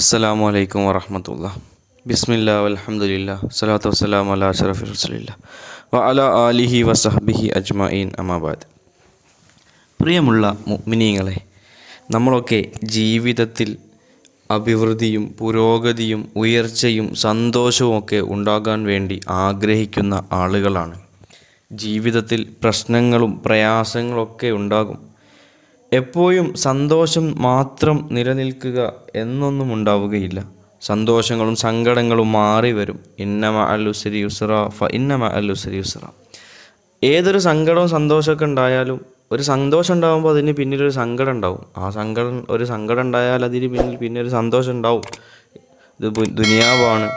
അസ്സലാമു അലൈക്കും വറഹമത്തുള്ള. ബിസ്മില്ല അലഹമുല്ല സ്വലാത്തു വസ്സലാം അല അഷറഫി റസുലില്ല. വ അല ആലിഹി വസഹബിഹി അജ്മഈൻ അമാബാദ് പ്രിയമുള്ള മുഅ്മിനീങ്ങളെ നമ്മളൊക്കെ ജീവിതത്തിൽ അഭിവൃദ്ധിയും പുരോഗതിയും ഉയർച്ചയും സന്തോഷവും ഒക്കെ ഉണ്ടാകാൻ വേണ്ടി ആഗ്രഹിക്കുന്ന ആളുകളാണ്. ജീവിതത്തിൽ പ്രശ്നങ്ങളും പ്രയാസങ്ങളൊക്കെ ഉണ്ടാകും. എപ്പോഴും സന്തോഷം മാത്രം നിലനിൽക്കുക എന്നൊന്നും ഉണ്ടാവുകയില്ല. സന്തോഷങ്ങളും സങ്കടങ്ങളും മാറി വരും. ഇന്നമ അല്ലുസരി യുസ്ര ഫ ഇന്നമ അല്ലുസരി യുസ്ര ഏതൊരു സങ്കടവും സന്തോഷമൊക്കെ ഉണ്ടായാലും ഒരു സന്തോഷം ഉണ്ടാകുമ്പോൾ അതിന് പിന്നിലൊരു സങ്കടം ഉണ്ടാവും. ആ സങ്കടം ഒരു സങ്കടം ഉണ്ടായാൽ അതിന് പിന്നിൽ പിന്നെ ഒരു സന്തോഷം ഉണ്ടാവും. ഇത് ദുനിയാവാണ്.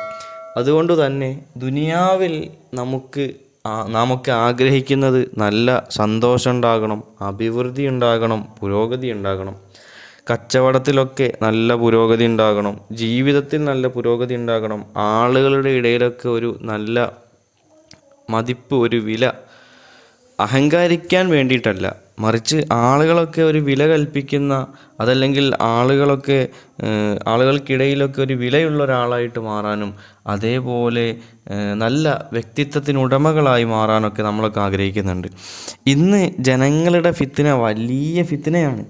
അതുകൊണ്ട് തന്നെ ദുനിയാവിൽ നമുക്ക് നാമൊക്കെ ആഗ്രഹിക്കുന്നത് നല്ല സന്തോഷം ഉണ്ടാകണം അഭിവൃദ്ധി ഉണ്ടാകണം പുരോഗതി ഉണ്ടാകണം. കച്ചവടത്തിലൊക്കെ നല്ല പുരോഗതി ഉണ്ടാകണം ജീവിതത്തിൽ നല്ല പുരോഗതി ഉണ്ടാകണം ആളുകളുടെ ഇടയിലൊക്കെ ഒരു നല്ല മതിപ്പ് ഒരു വില അഹങ്കാരിക്കാൻ വേണ്ടിയിട്ടല്ല. മറിച്ച് ആളുകളൊക്കെ ഒരു വില കൽപ്പിക്കുന്ന അതല്ലെങ്കിൽ ആളുകളൊക്കെ ആളുകൾക്കിടയിലൊക്കെ ഒരു വിലയുള്ള ഒരാളായിട്ട് മാറാനും അതേപോലെ നല്ല വ്യക്തിത്വത്തിന് ഉടമകളായി മാറാനൊക്കെ നമ്മളൊക്കെ ആഗ്രഹിക്കുന്നുണ്ട്. ഇന്ന് ജനങ്ങളുടെ ഫിത്തിന വലിയ ഫിത്തിനയാണ്.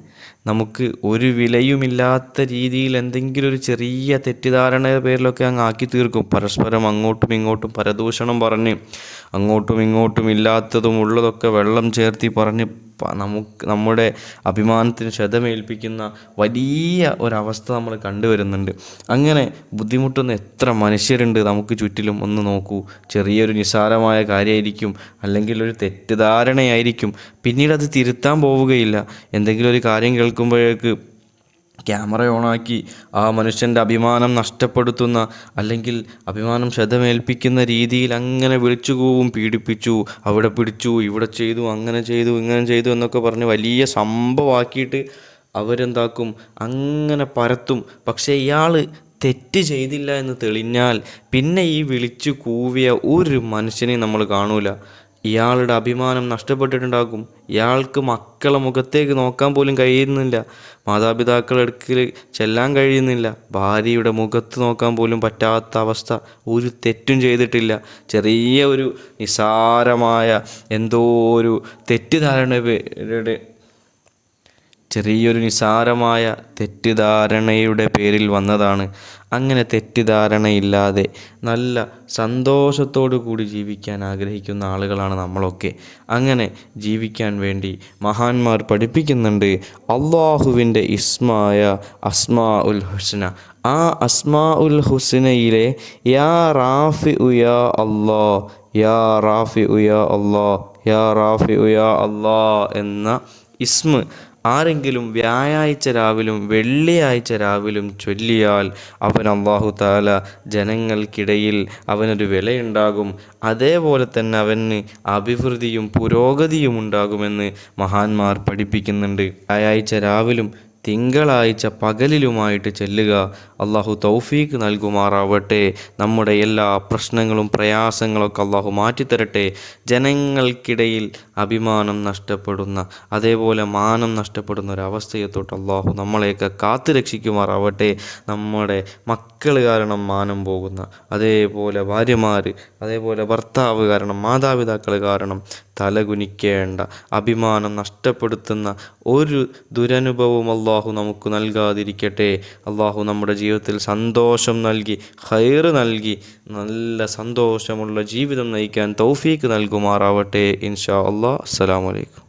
നമുക്ക് ഒരു വിലയുമില്ലാത്ത രീതിയിൽ എന്തെങ്കിലും ഒരു ചെറിയ തെറ്റിദ്ധാരണയുടെ പേരിലൊക്കെ അങ്ങ് ആക്കി തീർക്കും. പരസ്പരം അങ്ങോട്ടും ഇങ്ങോട്ടും പരദൂഷണം പറഞ്ഞ് അങ്ങോട്ടും ഇങ്ങോട്ടും ഇല്ലാത്തതും ഉള്ളതൊക്കെ വെള്ളം ചേർത്തി പറഞ്ഞ് നമുക്ക് നമ്മുടെ അഭിമാനത്തിന് ക്ഷതമേൽപ്പിക്കുന്ന വലിയ ഒരവസ്ഥ നമ്മൾ കണ്ടുവരുന്നുണ്ട്. അങ്ങനെ ബുദ്ധിമുട്ടുന്ന എത്ര മനുഷ്യരുണ്ട് നമുക്ക് ചുറ്റിലും ഒന്ന് നോക്കൂ. ചെറിയൊരു നിസ്സാരമായ കാര്യമായിരിക്കും അല്ലെങ്കിൽ ഒരു തെറ്റിദ്ധാരണയായിരിക്കും. പിന്നീട് അത് തിരുത്താൻ പോവുകയില്ല. എന്തെങ്കിലും ഒരു കാര്യം കേൾക്കുമ്പോഴേക്ക് ക്യാമറ ഓണാക്കി ആ മനുഷ്യന്റെ അഭിമാനം നഷ്ടപ്പെടുത്തുന്ന അല്ലെങ്കിൽ അഭിമാനം ക്ഷതമേൽപ്പിക്കുന്ന രീതിയിൽ അങ്ങനെ വിളിച്ചു കൂവും പീഡിപ്പിച്ചു അവിടെ പിടിച്ചു ഇവിടെ ചെയ്തു അങ്ങനെ ചെയ്തു ഇങ്ങനെ ചെയ്തു എന്നൊക്കെ പറഞ്ഞ് വലിയ സംഭവമാക്കിയിട്ട് അവരെന്താക്കും? അങ്ങനെ പരത്തും. പക്ഷേ ഇയാൾ തെറ്റ് ചെയ്തില്ല എന്ന് തെളിഞ്ഞാൽ പിന്നെ ഈ വിളിച്ചു കൂവിയ ഒരു മനുഷ്യനെ നമ്മൾ കാണൂല. ഇയാളുടെ അഭിമാനം നഷ്ടപ്പെട്ടിട്ടുണ്ടാകും. ഇയാൾക്ക് മക്കളെ മുഖത്തേക്ക് നോക്കാൻ പോലും കഴിയുന്നില്ല. മാതാപിതാക്കളുടെ അടുക്കൽ ചെല്ലാൻ കഴിയുന്നില്ല. ഭാര്യയുടെ മുഖത്ത് നോക്കാൻ പോലും പറ്റാത്ത അവസ്ഥ. ഒരു തെറ്റും ചെയ്തിട്ടില്ല. ചെറിയ ഒരു നിസാരമായ എന്തോ ഒരു തെറ്റിദ്ധാരണയുടെ ചെറിയൊരു നിസാരമായ തെറ്റിദ്ധാരണയുടെ പേരിൽ വന്നതാണ്. അങ്ങനെ തെറ്റിദ്ധാരണയില്ലാതെ നല്ല സന്തോഷത്തോടു കൂടി ജീവിക്കാൻ ആഗ്രഹിക്കുന്ന ആളുകളാണ് നമ്മളൊക്കെ. അങ്ങനെ ജീവിക്കാൻ വേണ്ടി മഹാന്മാർ പഠിപ്പിക്കുന്നുണ്ട് അള്ളാഹുവിന്റെ ഇസ്മായ അസ്മാ ഉൽ ഹുസ്ന. ആ അസ്മാ ഉൽ ഹുസ്നയിലെ യാ റാഫി ഉയാ അള്ളാ യാ റാഫി ഉയാ അള്ളാ യാ റാഫി ഉയാ അള്ളാ എന്ന ഇസ്മ ആരെങ്കിലും വ്യാഴാഴ്ച രാവിലും വെള്ളിയാഴ്ച രാവിലും ചൊല്ലിയാൽ അവൻ അള്ളാഹു താല ജനങ്ങൾക്കിടയിൽ അവനൊരു വിലയുണ്ടാകും. അതേപോലെ തന്നെ അവന് അഭിവൃദ്ധിയും പുരോഗതിയും ഉണ്ടാകുമെന്ന് മഹാന്മാർ പഠിപ്പിക്കുന്നുണ്ട്. വ്യാഴാഴ്ച രാവിലും തിങ്കളാഴ്ച പകലിലുമായിട്ട് ചെല്ലുക. അള്ളാഹു തൗഫീക്ക് നൽകുമാറാവട്ടെ. നമ്മുടെ എല്ലാ പ്രശ്നങ്ങളും പ്രയാസങ്ങളൊക്കെ അള്ളാഹു മാറ്റിത്തരട്ടെ. ജനങ്ങൾക്കിടയിൽ അഭിമാനം നഷ്ടപ്പെടുന്ന അതേപോലെ മാനം നഷ്ടപ്പെടുന്ന ഒരവസ്ഥയെ തൊട്ട് അള്ളാഹു നമ്മളെയൊക്കെ കാത്തു രക്ഷിക്കുമാറാവട്ടെ. നമ്മുടെ മക്കൾ കാരണം മാനം പോകുന്ന അതേപോലെ ഭാര്യമാർ അതേപോലെ ഭർത്താവ് കാരണം മാതാപിതാക്കൾ കാരണം തലകുനിക്കേണ്ട അഭിമാനം നഷ്ടപ്പെടുത്തുന്ന ഒരു ദുരനുഭവം അള്ളാഹു നമുക്ക് നൽകാതിരിക്കട്ടെ. അള്ളാഹു നമ്മുടെ ജീവിതത്തിൽ സന്തോഷം നൽകി ഹൈറ് നൽകി നല്ല സന്തോഷമുള്ള ജീവിതം നയിക്കാൻ തൗഫീക്ക് നൽകുമാറാവട്ടെ. ഇൻഷാ അള്ളാഹ്. അസ്സലാമു അലൈക്കും.